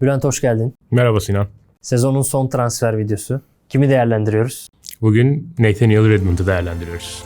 Bülent hoş geldin. Merhaba Sinan. Sezonun son transfer videosu. Kimi değerlendiriyoruz? Bugün Nathaniel Redmond'u değerlendiriyoruz.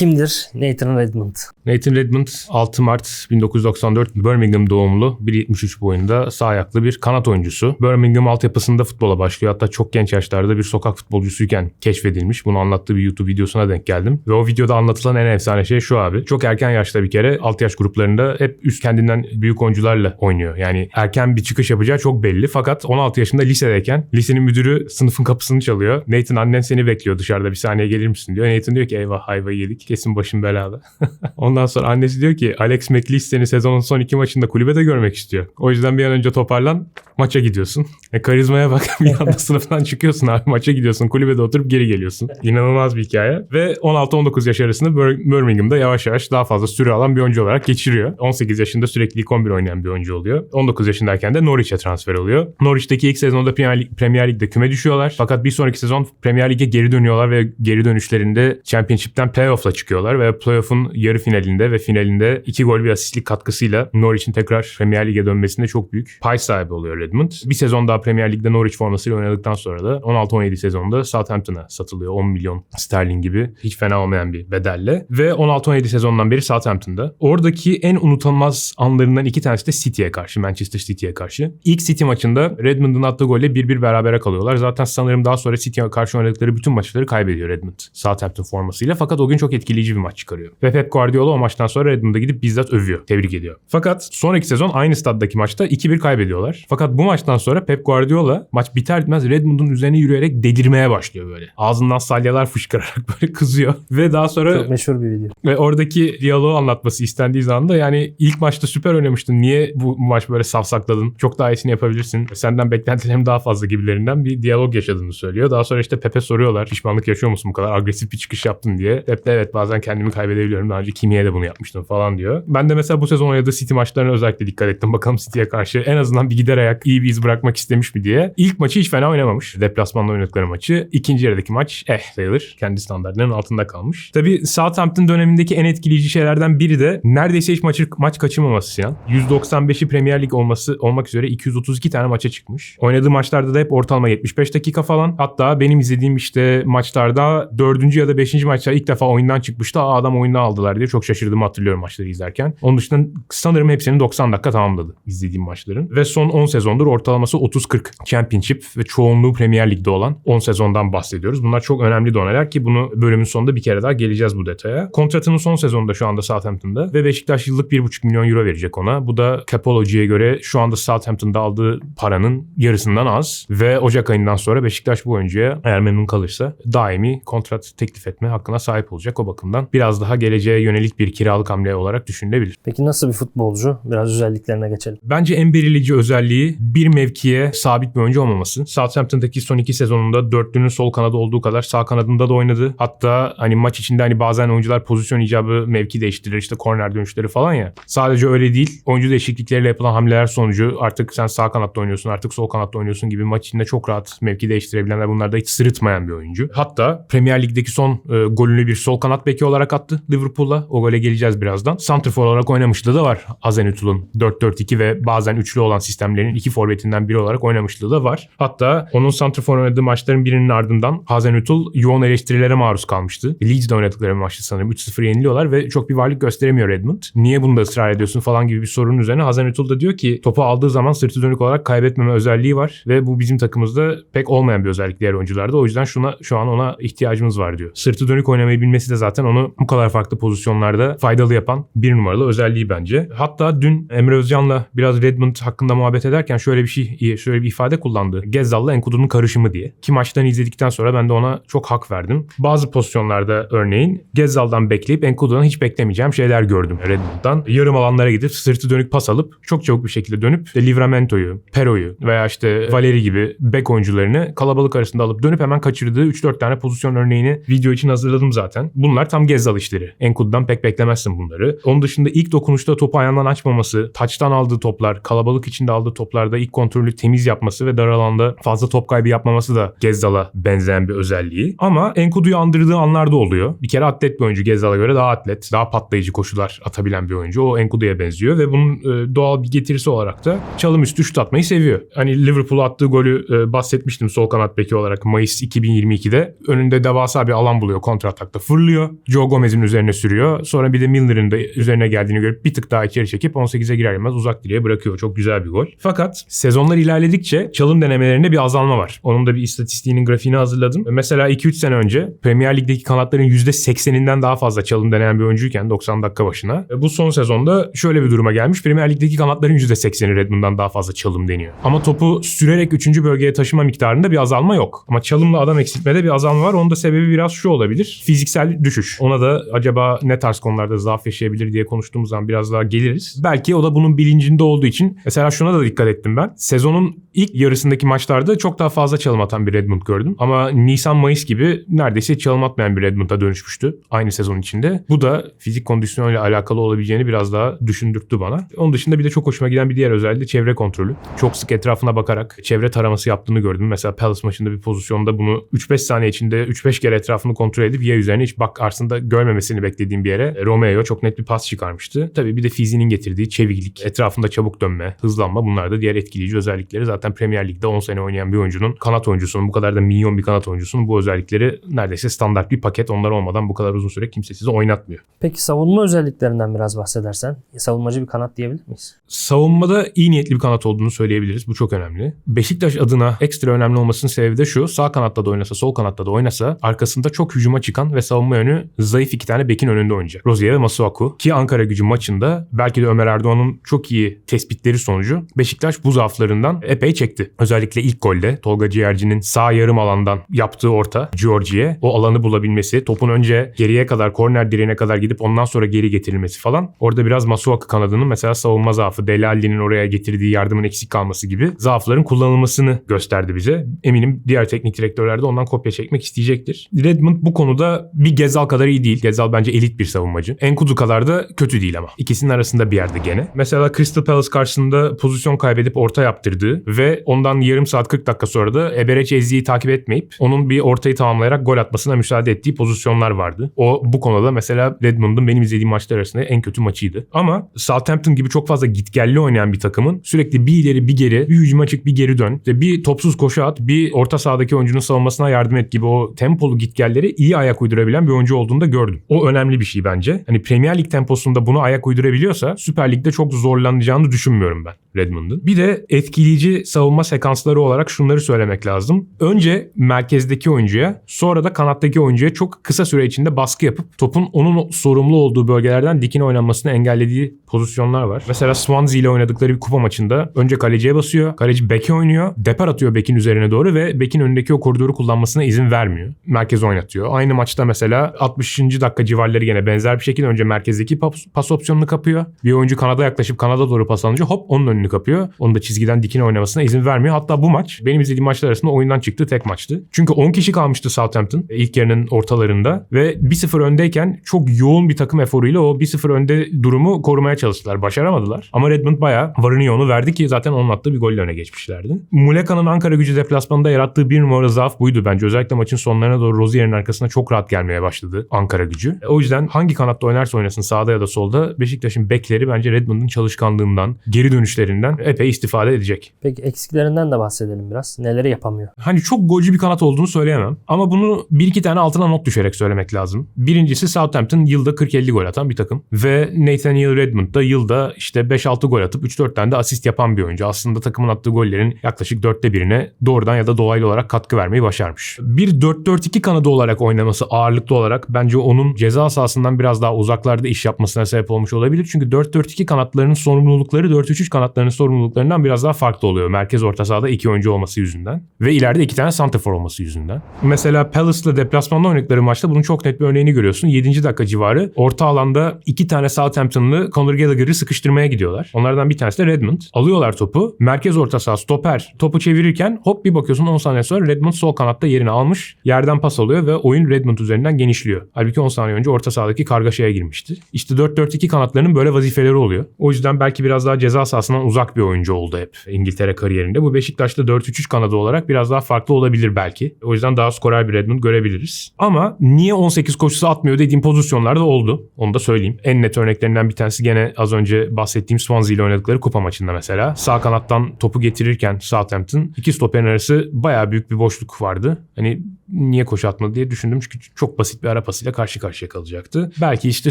Kimdir Nathan Redmond? Nathan Redmond 6 Mart 1994 Birmingham doğumlu 1.73 boyunda sağ ayaklı bir kanat oyuncusu. Birmingham altyapısında futbola başlıyor. Hatta çok genç yaşlarda bir sokak futbolcusuyken keşfedilmiş. Bunu anlattığı bir YouTube videosuna denk geldim. Ve o videoda anlatılan en efsane şey şu abi. Çok erken yaşta bir kere alt yaş gruplarında hep üst kendinden büyük oyuncularla oynuyor. Yani erken bir çıkış yapacağı çok belli. Fakat 16 yaşında lisedeyken lisenin müdürü sınıfın kapısını çalıyor. Nathan annen seni bekliyor dışarıda bir saniye gelir misin diyor. Nathan diyor ki eyvah hayvayı yedik. Kesin başım belada. Ondan sonra annesi diyor ki Alex McLeish seni sezonun son iki maçında kulübede görmek istiyor. O yüzden bir an önce toparlan maça gidiyorsun. E karizmaya bak bir anda sınıftan çıkıyorsun abi maça gidiyorsun kulübede oturup geri geliyorsun. İnanılmaz bir hikaye. Ve 16-19 yaş arasında Bir- Birmingham'da yavaş yavaş daha fazla süre alan bir oyuncu olarak geçiriyor. 18 yaşında sürekli ilk 11 oynayan bir oyuncu oluyor. 19 yaşındayken de Norwich'e transfer oluyor. Norwich'teki ilk sezonda Premier, Lig, Premier Lig'de küme düşüyorlar. Fakat bir sonraki sezon Premier Lig'e geri dönüyorlar ve geri dönüşlerinde Championship'ten playoff'la çıkıyorlar ve playoff'un yarı finalinde ve finalinde iki gol bir asistlik katkısıyla Norwich'in tekrar Premier Lig'e dönmesinde çok büyük pay sahibi oluyor Redmond. Bir sezon daha Premier Lig'de Norwich formasıyla oynadıktan sonra da 16-17 sezonda Southampton'a satılıyor 10 milyon sterlin gibi hiç fena olmayan bir bedelle ve 16-17 sezondan beri Southampton'da. Oradaki en unutulmaz anlarından iki tanesi de City'ye karşı, Manchester City'ye karşı. İlk City maçında Redmond'un attığı golle 1-1 berabere kalıyorlar. Zaten sanırım daha sonra City'ye karşı oynadıkları bütün maçları kaybediyor Redmond Southampton formasıyla. Fakat o gün çok etkileyici bir maç çıkarıyor. Ve Pep Guardiola o maçtan sonra Redmond'a gidip bizzat övüyor. Tebrik ediyor. Fakat sonraki sezon aynı staddaki maçta 2-1 kaybediyorlar. Fakat bu maçtan sonra Pep Guardiola maç biter bitmez Redmond'un üzerine yürüyerek delirmeye başlıyor böyle. Ağzından salyalar fışkırarak böyle kızıyor. Ve daha sonra Çok meşhur bir video. ve oradaki diyaloğu anlatması istendiği zaman da yani ilk maçta süper oynamıştın. Niye bu maç böyle safsakladın? Çok daha iyisini yapabilirsin. Senden beklentilerim daha fazla gibilerinden bir diyalog yaşadığını söylüyor. Daha sonra işte Pepe soruyorlar. Pişmanlık yaşıyor musun bu kadar agresif bir çıkış yaptın diye. Pep de evet bazen kendimi kaybedebiliyorum. Daha önce Kimi'ye de bunu yapmıştım falan diyor. Ben de mesela bu sezon oynadığı City maçlarına özellikle dikkat ettim. Bakalım City'ye karşı en azından bir gider ayak iyi bir iz bırakmak istemiş mi diye. İlk maçı hiç fena oynamamış. Deplasmanda oynadıkları maçı. İkinci yarıdaki maç eh sayılır. Kendi standartlarının altında kalmış. Tabii Southampton dönemindeki en etkileyici şeylerden biri de neredeyse hiç maçı, maç kaçırmaması Sinan. 195'i Premier Lig olması olmak üzere 232 tane maça çıkmış. Oynadığı maçlarda da hep ortalama 75 dakika falan. Hatta benim izlediğim işte maçlarda 4. ya da 5. maçta ilk defa oyundan çıkmıştı. Aa adam oyundan aldılar diye çok şaşırdığımı hatırlıyorum maçları izlerken. Onun dışında sanırım hepsini 90 dakika tamamladı izlediğim maçların. Ve son 10 sezondur ortalaması 30-40 Championship ve çoğunluğu Premier Lig'de olan 10 sezondan bahsediyoruz. Bunlar çok önemli doneler ki bunu bölümün sonunda bir kere daha geleceğiz bu detaya. Kontratının son sezonunda şu anda Southampton'da ve Beşiktaş yıllık 1,5 milyon euro verecek ona. Bu da Capology'ye göre şu anda Southampton'da aldığı paranın yarısından az ve Ocak ayından sonra Beşiktaş bu oyuncuya eğer memnun kalırsa daimi kontrat teklif etme hakkına sahip olacak o bakımdan. Biraz daha geleceğe yönelik bir kiralık hamle olarak düşünülebilir. Peki nasıl bir futbolcu? Biraz özelliklerine geçelim. Bence en belirleyici özelliği bir mevkiye sabit bir oyuncu olmaması. Southampton'daki son iki sezonunda dörtlünün sol kanadı olduğu kadar sağ kanadında da oynadı. Hatta hani maç içinde hani bazen oyuncular pozisyon icabı mevki değiştirir işte korner dönüşleri falan ya. Sadece öyle değil. Oyuncu değişiklikleriyle yapılan hamleler sonucu artık sen sağ kanatta oynuyorsun artık sol kanatta oynuyorsun gibi maç içinde çok rahat mevki değiştirebilen ve bunlarda hiç sırıtmayan bir oyuncu. Hatta Premier Lig'deki son e, golünü bir sol kanat beki olarak attı Liverpool'a. O gole geleceğiz birazdan. Santrfor olarak oynamışlığı da var Hazenütül'ün 4-4-2 ve bazen üçlü olan sistemlerin iki forvetinden biri olarak oynamışlığı da var. Hatta onun Santrfor oynadığı maçların birinin ardından Hazenütül yoğun eleştirilere maruz kalmıştı. Leeds'de oynadıkları maçta sanırım 3-0 yeniliyorlar ve çok bir varlık gösteremiyor Redmond. Niye bunda ısrar ediyorsun falan gibi bir sorunun üzerine Hazenütül de diyor ki topu aldığı zaman sırtı dönük olarak kaybetmeme özelliği var ve bu bizim takımımızda pek olmayan bir özellik diğer oyuncularda. O yüzden şuna şu an ona ihtiyacımız var diyor. Sırtı dönük oynamayı bilmesi de zaten onu bu kadar farklı pozisyonlarda faydalı yapan bir numaralı özelliği bence. Hatta dün Emre Özcan'la biraz Redmond hakkında muhabbet ederken şöyle bir şey şöyle bir ifade kullandı. Gezzal'la Enkudu'nun karışımı diye. Ki maçtan izledikten sonra ben de ona çok hak verdim. Bazı pozisyonlarda örneğin Gezzal'dan bekleyip Enkudu'dan hiç beklemeyeceğim şeyler gördüm Redmond'dan. Yarım alanlara gidip sırtı dönük pas alıp çok çabuk bir şekilde dönüp işte Livramento'yu, Pero'yu veya işte Valeri gibi bek oyuncularını kalabalık arasında alıp dönüp hemen kaçırdığı 3-4 tane pozisyon örneğini video için hazırladım zaten. Bunlar bunlar tam Gezzal işleri. Enkudu'dan pek beklemezsin bunları. Onun dışında ilk dokunuşta topu ayağından açmaması, taçtan aldığı toplar, kalabalık içinde aldığı toplarda ilk kontrolü temiz yapması ve dar alanda fazla top kaybı yapmaması da Gezzal'a benzeyen bir özelliği. Ama Enkudu'yu andırdığı anlar da oluyor. Bir kere atlet bir oyuncu Gezzal'a göre daha atlet, daha patlayıcı koşular atabilen bir oyuncu. O Enkudu'ya benziyor ve bunun e, doğal bir getirisi olarak da çalım üstü şut atmayı seviyor. Hani Liverpool'a attığı golü e, bahsetmiştim sol kanat beki olarak Mayıs 2022'de. Önünde devasa bir alan buluyor kontratakta fırlıyor. Joe Gomez'in üzerine sürüyor. Sonra bir de Milner'ın da üzerine geldiğini görüp bir tık daha içeri çekip 18'e girer girmez uzak direğe bırakıyor. Çok güzel bir gol. Fakat sezonlar ilerledikçe çalım denemelerinde bir azalma var. Onun da bir istatistiğinin grafiğini hazırladım. Mesela 2-3 sene önce Premier Lig'deki kanatların %80'inden daha fazla çalım deneyen bir oyuncuyken 90 dakika başına. E, Bu son sezonda şöyle bir duruma gelmiş. Premier Lig'deki kanatların %80'i Redmond'dan daha fazla çalım deniyor. Ama topu sürerek 3. bölgeye taşıma miktarında bir azalma yok. Ama çalımla adam eksiltmede bir azalma var. Onun da sebebi biraz şu olabilir. Fiziksel düşüş. Ona da acaba ne tarz konularda zaaf yaşayabilir diye konuştuğumuz zaman biraz daha geliriz. Belki o da bunun bilincinde olduğu için mesela şuna da dikkat ettim ben. Sezonun ilk yarısındaki maçlarda çok daha fazla çalım atan bir Redmond gördüm. Ama Nisan-Mayıs gibi neredeyse çalım atmayan bir Redmond'a dönüşmüştü aynı sezon içinde. Bu da fizik kondisyonuyla alakalı olabileceğini biraz daha düşündürttü bana. Onun dışında bir de çok hoşuma giden bir diğer özelliği çevre kontrolü. Çok sık etrafına bakarak çevre taraması yaptığını gördüm. Mesela Palace maçında bir pozisyonda bunu 3-5 saniye içinde 3-5 kere etrafını kontrol edip ya üzerine hiç bak aslında görmemesini beklediğim bir yere Romeo çok net bir pas çıkarmıştı. Tabii bir de fiziğinin getirdiği çeviklik, etrafında çabuk dönme, hızlanma bunlar da diğer etkileyici özellikleri. Zaten Premier Lig'de 10 sene oynayan bir oyuncunun kanat oyuncusunun bu kadar da milyon bir kanat oyuncusunun bu özellikleri neredeyse standart bir paket. Onlar olmadan bu kadar uzun süre kimse sizi oynatmıyor. Peki savunma özelliklerinden biraz bahsedersen. Savunmacı bir kanat diyebilir miyiz? Savunmada iyi niyetli bir kanat olduğunu söyleyebiliriz. Bu çok önemli. Beşiktaş adına ekstra önemli olmasının sebebi de şu. Sağ kanatta da oynasa, sol kanatta da oynasa arkasında çok hücuma çıkan ve savunma yönü zayıf iki tane bekin önünde oynayacak. Rozier ve Masuaku. Ki Ankara gücü maçında belki de Ömer Erdoğan'ın çok iyi tespitleri sonucu Beşiktaş bu zaaflarından epey çekti. Özellikle ilk golde Tolga Ciğerci'nin sağ yarım alandan yaptığı orta Giorgi'ye o alanı bulabilmesi, topun önce geriye kadar korner direğine kadar gidip ondan sonra geri getirilmesi falan. Orada biraz Masuaku kanadının mesela savunma zaafı, Dele Alli'nin oraya getirdiği yardımın eksik kalması gibi zaafların kullanılmasını gösterdi bize. Eminim diğer teknik direktörler de ondan kopya çekmek isteyecektir. Redmond bu konuda bir Gezal kadar iyi değil. Gezal bence elit bir savunmacı. Enkudu kadar da kötü değil ama. İkisinin arasında bir yerde gene. Mesela Crystal Palace karşısında pozisyon kaybedip orta yaptırdığı ve ondan yarım saat 40 dakika sonra da Ebereç Ezzi'yi takip etmeyip onun bir ortayı tamamlayarak gol atmasına müsaade ettiği pozisyonlar vardı. O bu konuda mesela Redmond'un benim izlediğim maçlar arasında en kötü maçıydı. Ama Southampton gibi çok fazla gitgelli oynayan bir takımın sürekli bir ileri bir geri, bir hücuma çık bir geri dön. İşte bir topsuz koşu at, bir orta sahadaki oyuncunun savunmasına yardım et gibi o tempolu gitgelleri iyi ayak uydurabilen bir oyuncu olduğunu da gördüm. O önemli bir şey bence. Hani Premier Lig temposunda bunu ayak uydurabiliyorsa Süper Lig'de çok zorlanacağını düşünmüyorum ben Redmond'un. Bir de etkileyici savunma sekansları olarak şunları söylemek lazım. Önce merkezdeki oyuncuya sonra da kanattaki oyuncuya çok kısa süre içinde baskı yapıp topun onun sorumlu olduğu bölgelerden dikine oynanmasını engellediği pozisyonlar var. Mesela Swansea ile oynadıkları bir kupa maçında önce kaleciye basıyor. Kaleci beke oynuyor. Depar atıyor bekin üzerine doğru ve bekin önündeki o koridoru kullanmasına izin vermiyor. Merkez oynatıyor. Aynı maçta mesela 60. dakika civarları yine benzer bir şekilde önce merkezdeki pas, pas opsiyonunu kapıyor. Bir oyuncu kanada yaklaşıp kanada doğru pas alınca hop onun önünü kapıyor. Onu da çizgiden dikine oynamasına izin vermiyor. Hatta bu maç benim izlediğim maçlar arasında oyundan çıktığı tek maçtı. Çünkü 10 kişi kalmıştı Southampton ilk yarının ortalarında ve 1-0 öndeyken çok yoğun bir takım eforuyla o 1-0 önde durumu korumaya çalıştılar. Başaramadılar. Ama Redmond bayağı varını yoğunu verdi ki zaten onun attığı bir golle öne geçmişlerdi. Muleka'nın Ankara gücü deplasmanında yarattığı bir numara zaaf buydu bence. Özellikle maçın sonlarına doğru Rozier'in arkasına çok rahat gelmeye başladı Ankara gücü. O yüzden hangi kanatta oynarsa oynasın sağda ya da solda Beşiktaş'ın bekleri bence Redmond'un çalışkanlığından, geri dönüşlerinden epey istifade edecek. Peki eksiklerinden de bahsedelim biraz. Neleri yapamıyor? Hani çok golcü bir kanat olduğunu söyleyemem. Ama bunu bir iki tane altına not düşerek söylemek lazım. Birincisi Southampton yılda 40-50 gol atan bir takım. Ve Nathaniel Redmond da yılda işte 5-6 gol atıp 3-4 tane de asist yapan bir oyuncu. Aslında takımın attığı gollerin yaklaşık dörtte birine doğrudan ya da dolaylı olarak katkı vermeyi başarmış. Bir 4-4-2 kanadı olarak oynaması ağırlıklı olarak bence onun ceza sahasından biraz daha uzaklarda iş yapmasına sebep olmuş olabilir. Çünkü 4-4-2 kanatlarının sorumlulukları 4-3-3 kanatlarının kanatlarının sorumluluklarından biraz daha farklı oluyor. Merkez orta sahada iki oyuncu olması yüzünden. Ve ileride iki tane santrafor olması yüzünden. Mesela Palace'la deplasmanda oynadıkları maçta bunun çok net bir örneğini görüyorsun. 7. dakika civarı orta alanda iki tane Southampton'lı Conor Gallagher'ı sıkıştırmaya gidiyorlar. Onlardan bir tanesi de Redmond. Alıyorlar topu. Merkez orta saha stoper topu çevirirken hop bir bakıyorsun 10 saniye sonra Redmond sol kanatta yerini almış. Yerden pas alıyor ve oyun Redmond üzerinden genişliyor. Halbuki 10 saniye önce orta sahadaki kargaşaya girmişti. İşte 4-4-2 kanatlarının böyle vazifeleri oluyor. O yüzden belki biraz daha ceza sahasından uzak bir oyuncu oldu hep İngiltere kariyerinde. Bu Beşiktaş'ta 4-3-3 kanadı olarak biraz daha farklı olabilir belki. O yüzden daha skorer bir Redmond görebiliriz. Ama niye 18 koşusu atmıyor dediğim pozisyonlarda oldu. Onu da söyleyeyim. En net örneklerinden bir tanesi gene az önce bahsettiğim Swansea ile oynadıkları kupa maçında mesela. Sağ kanattan topu getirirken Southampton iki stoperin arası bayağı büyük bir boşluk vardı. Hani niye koşu atmadı diye düşündüm çünkü çok basit bir ara pasıyla karşı karşıya kalacaktı. Belki işte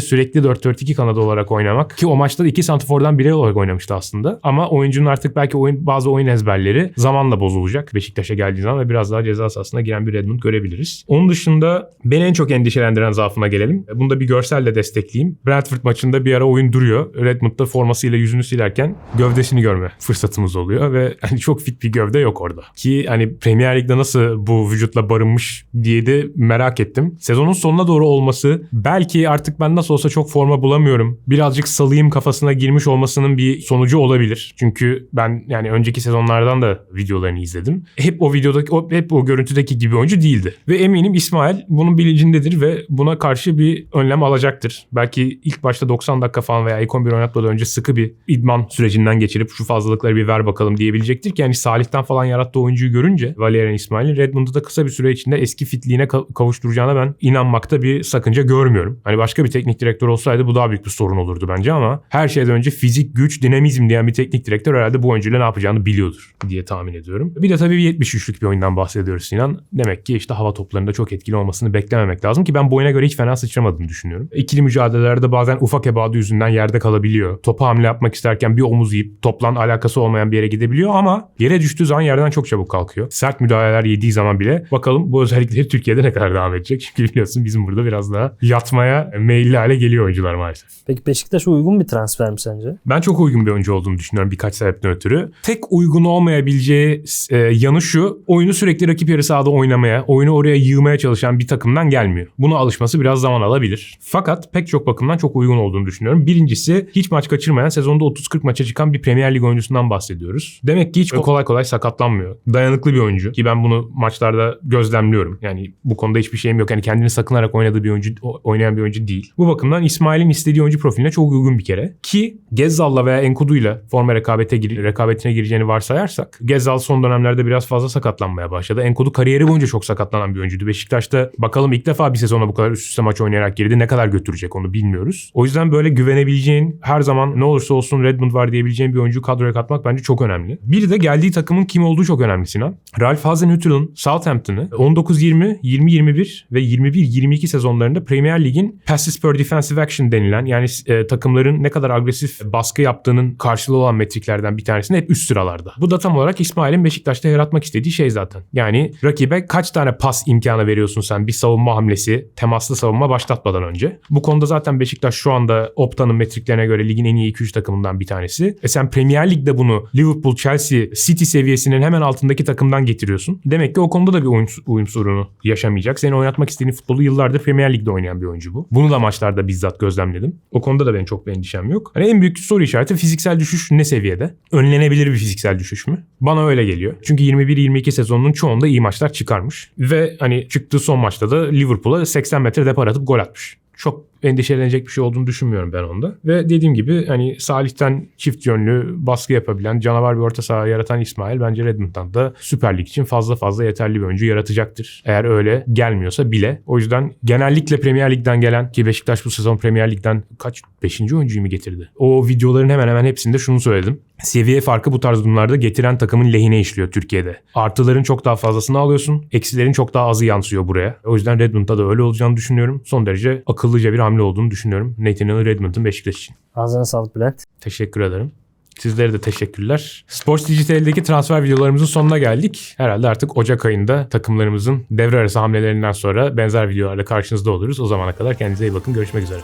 sürekli 4-4-2 kanadı olarak oynamak ki o maçta iki santrfordan biri olarak oynamıştı aslında. Ama oyuncunun artık belki oyun bazı oyun ezberleri zamanla bozulacak. Beşiktaş'a geldiği zaman ve biraz daha ceza sahasına giren bir Redmond görebiliriz. Onun dışında beni en çok endişelendiren zaafına gelelim. Bunu da bir görselle destekleyeyim. Brentford maçında bir ara oyun duruyor. Redmond da formasıyla yüzünü silerken gövdesini görme fırsatımız oluyor ve hani çok fit bir gövde yok orada. Ki hani Premier Lig'de nasıl bu vücutla barınmış diye de merak ettim. Sezonun sonuna doğru olması belki artık ben nasıl olsa çok forma bulamıyorum. Birazcık salayım kafasına girmiş olmasının bir sonucu olabilir. Çünkü ben yani önceki sezonlardan da videolarını izledim. Hep o videodaki hep o görüntüdeki gibi oyuncu değildi. Ve eminim İsmail bunun bilincindedir ve buna karşı bir önlem alacaktır. Belki ilk başta 90 dakika falan veya ilk 11 oynatmadan önce sıkı bir idman sürecinden geçirip şu fazlalıkları bir ver bakalım diyebilecektir ki yani Salih'ten falan yarattığı oyuncuyu görünce Valerian İsmail'in Redmond'u da kısa bir süre içinde eski fitliğine ka- kavuşturacağına ben inanmakta bir sakınca görmüyorum. Hani başka bir teknik direktör olsaydı bu daha büyük bir sorun olurdu bence ama her şeyden önce fizik, güç, dinamizm diyen bir teknik direktör herhalde bu oyuncuyla ne yapacağını biliyordur diye tahmin ediyorum. Bir de tabii bir 73'lük bir oyundan bahsediyoruz Sinan. Demek ki işte hava toplarında çok etkili olmasını beklememek lazım ki ben bu oyuna göre hiç fena sıçramadığını düşünüyorum. İkili mücadelelerde bazen ufak ebadı yüzünden yerde kalabiliyor. Topa hamle yapmak isterken bir omuz yiyip toplan alakası olmayan bir yere gidebiliyor ama yere düştüğü zaman yerden çok çabuk kalkıyor. Sert müdahaleler yediği zaman bile bakalım bu özellikleri Türkiye'de ne kadar devam edecek? Çünkü biliyorsun bizim burada biraz daha yatmaya meyilli hale geliyor oyuncular maalesef. Peki Beşiktaş'a uygun bir transfer mi sence? Ben çok uygun bir oyuncu olduğunu düşünüyorum birkaç sebepten ötürü. Tek uygun olmayabileceği e, yanı şu. Oyunu sürekli rakip yarı sahada oynamaya, oyunu oraya yığmaya çalışan bir takımdan gelmiyor. Buna alışması biraz zaman alabilir. Fakat pek çok bakımdan çok uygun olduğunu düşünüyorum. Birincisi hiç maç kaçırmayan sezonda 30-40 maça çıkan bir Premier Lig oyuncusundan bahsediyoruz. Demek ki hiç kolay kolay sakatlanmıyor. Dayanıklı bir oyuncu ki ben bunu maçlarda gözlemliyorum. Yani bu konuda hiçbir şeyim yok. Yani kendini sakınarak oynadığı bir oyuncu oynayan bir oyuncu değil. Bu bakımdan İsmail'in istediği oyuncu profiline çok uygun bir kere. Ki Gezzal'la veya Enkudu'yla forma rekabete gir rekabetine gireceğini varsayarsak Gezzal son dönemlerde biraz fazla sakatlanmaya başladı. Enkudu kariyeri boyunca çok sakatlanan bir oyuncuydu. Beşiktaş'ta bakalım ilk defa bir sezona bu kadar üst üste maç oynayarak girdi. Ne kadar götürecek onu bilmiyoruz. O yüzden böyle güvenebileceğin her zaman ne olursa olsun Redmond var diyebileceğin bir oyuncuyu kadroya katmak bence çok önemli. Bir de geldiği takımın kim olduğu çok önemli Sinan. Ralph Hasenhüttl'ın Southampton'ı 19-20, 20-21 ve 21-22 sezonlarında Premier Lig'in Passes per Defensive Action denilen yani e, takımların ne kadar agresif baskı yaptığının karşılığı olan metriklerden bir tanesinde hep üst sıralarda. Bu da tam olarak İsmail'in Beşiktaş'ta yaratmak istediği şey zaten. Yani rakibe kaç tane pas imkanı veriyorsun sen bir savunma hamlesi, temaslı savunma başlatmadan önce. Bu konuda zaten Beşiktaş şu anda Opta'nın metriklerine göre ligin en iyi 2-3 takımından bir tanesi. E sen Premier Lig'de bunu Liverpool, Chelsea, City seviyesinin hemen altındaki takımdan getiriyorsun. Demek ki o konuda da bir oyun, uyum sorunu yaşamayacak. Seni oynatmak istediğin futbolu yıllardır Premier Lig'de oynayan bir oyuncu bu. Bunu da maçlarda bizzat gözlemledim. O konuda da benim çok bir endişem yok. Hani en büyük soru işareti fiziksel düşüş ne seviyede? Önlenebilir bir fiziksel düşüş mü? Bana öyle geliyor. Çünkü 21-22 sezonunun çoğunda iyi maçlar çıkarmış. Ve hani çıktığı son maçta da Liverpool'a 80 metre depar atıp gol atmış. Çok endişelenecek bir şey olduğunu düşünmüyorum ben onda. Ve dediğim gibi hani Salih'ten çift yönlü baskı yapabilen canavar bir orta saha yaratan İsmail bence Redmond'dan da Süper Lig için fazla fazla yeterli bir oyuncu yaratacaktır. Eğer öyle gelmiyorsa bile. O yüzden genellikle Premier Lig'den gelen ki Beşiktaş bu sezon Premier Lig'den kaç 5. oyuncuyu mu getirdi? O videoların hemen hemen hepsinde şunu söyledim. Seviye farkı bu tarz durumlarda getiren takımın lehine işliyor Türkiye'de. Artıların çok daha fazlasını alıyorsun. Eksilerin çok daha azı yansıyor buraya. O yüzden Redmond'da da öyle olacağını düşünüyorum. Son derece akıllıca bir hamle olduğunu düşünüyorum. Nathaniel Redmond'un Beşiktaş için. Ağzına sağlık Bülent. Teşekkür ederim. Sizlere de teşekkürler. Sports Dijital'deki transfer videolarımızın sonuna geldik. Herhalde artık Ocak ayında takımlarımızın devre arası hamlelerinden sonra benzer videolarla karşınızda oluruz. O zamana kadar kendinize iyi bakın. Görüşmek üzere.